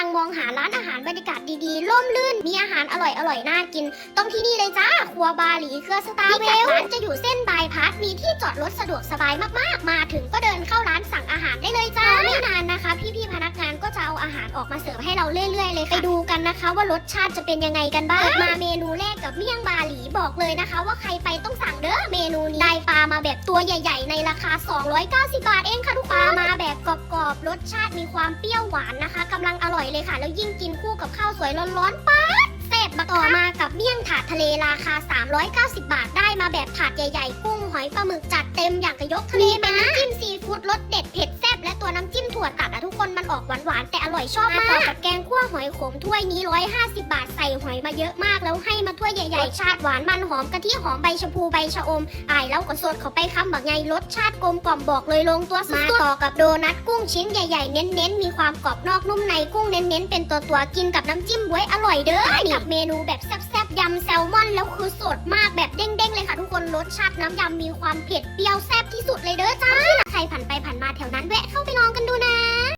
ลังมองหาร้านอาหารบรรยากาศดีๆ ร่มรื่น มีอาหารอร่อยอร่อยๆน่ากิน ต้องที่นี่เลยจ้า ครัวบาหลีเครือสตาร์เวลร้านจะอยู่เส้นบายพาสมีที่จอดรถสะดวกสบายมากๆ มาถึงก็เดินเข้าร้านสั่งอาหารได้เลยจ้า ไม่นานนะคะ พี่ๆพนักงานก็จะเอาอาหารออกมาเสิร์ฟให้เราเรื่อยๆเลยค่ะไปดูกันนะคะ ว่ารสชาติจะเป็นยังไงกันบ้าง มาเมนูแรกกับเมี่ยงบาหลีบอกเลยนะคะ ว่าใครไปต้องสั่งเด้อ เมนูนี้ได้ปลามาแบบตัวใหญ่ ๆ ในราคา 290 บาทเองค่ะทุกคนปลามาแบบกรอบ สชาติมีความเปรี้ยวหวานนะคะกำลังอร่อยเลยค่ะ แล้วยิ่งกินคู่กับข้าวสวยร้อนๆป๊าดแซ่บบักต่อมากับเมี่ยงถาดทะเลราคา 390 บาทได้มาแบบถาดใหญ่ๆ กุ้งหอยปลาหมึกจัดเต็มอย่างกระยกทะเลเป็นน้ำจิ้มซีฟู้ดรสเด็ดเผ็ดแซ่บและตัวน้ำจิ้มถั่วตัดอะทุกคนมันออกหวานๆแต่อร่อยชอบมากต่อกับแกงคั่ว อยขมถ้วยนี้ 150 บาทใส่หอยมาเยอะมากแล้วให้มาถ้วยใหญ่ๆรสชาติหวานมันหอมกะทิหอมใบชะพูใบชะอมอายแล้วก็สดเขาไปคำแบบไงรสชาติกลมกล่อมบอกเลยลงตัวสุดๆมาต่อกับโดนัทกุ้งชิ้นใหญ่ๆ เน้นๆ มีความกรอบนอกนุ่มในกุ้งเน้นๆ เป็นตัวตัวๆกินกับน้ำจิ้มบ๊วยอร่อยเด้อนี่กับเมนูแบบแซ่บๆยำแซลมอนแล้วคือสดมากแบบเด้งๆเลยค่ะทุกคนรสชาติน้ำยำมีความเผ็ดเปรี้ยวแซ่บที่สุดเลยเด้อจ้า